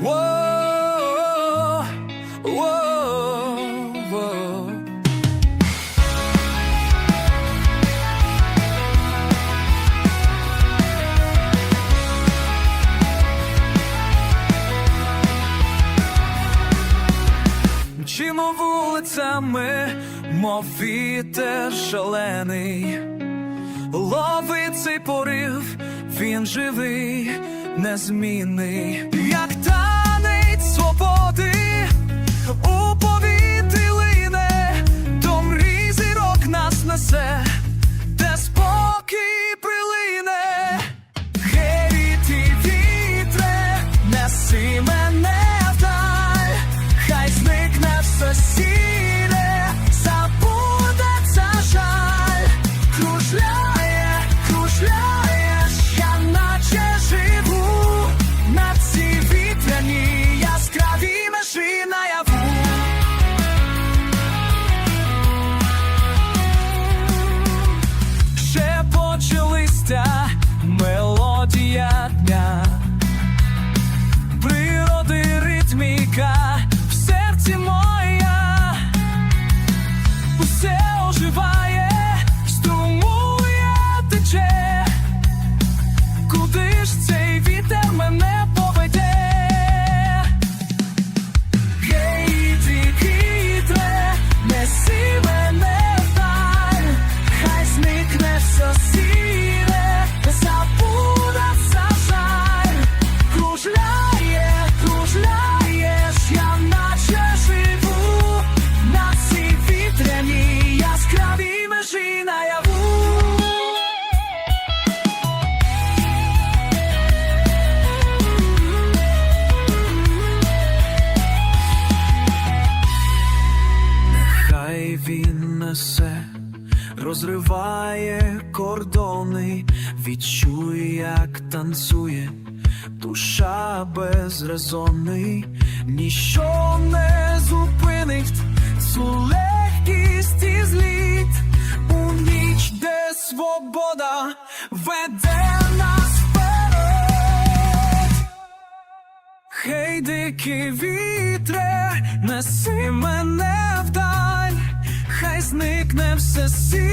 Воу, воу, воу. Мчимо вулицями, мов вітер шалений, ловить цей порив, він живий, незмінний, як танець свободи, у повітрі лине, до мрій зірок нас несе, оживає, струмує тече, куди ж цей несе, розриває кордони, відчує, як танцює, душа безрезонний, ніщо не зупинить цю легкість і зліт у ніч, де свобода веде нас вперед. Хей, дикий вітре, неси мене зникне все забудь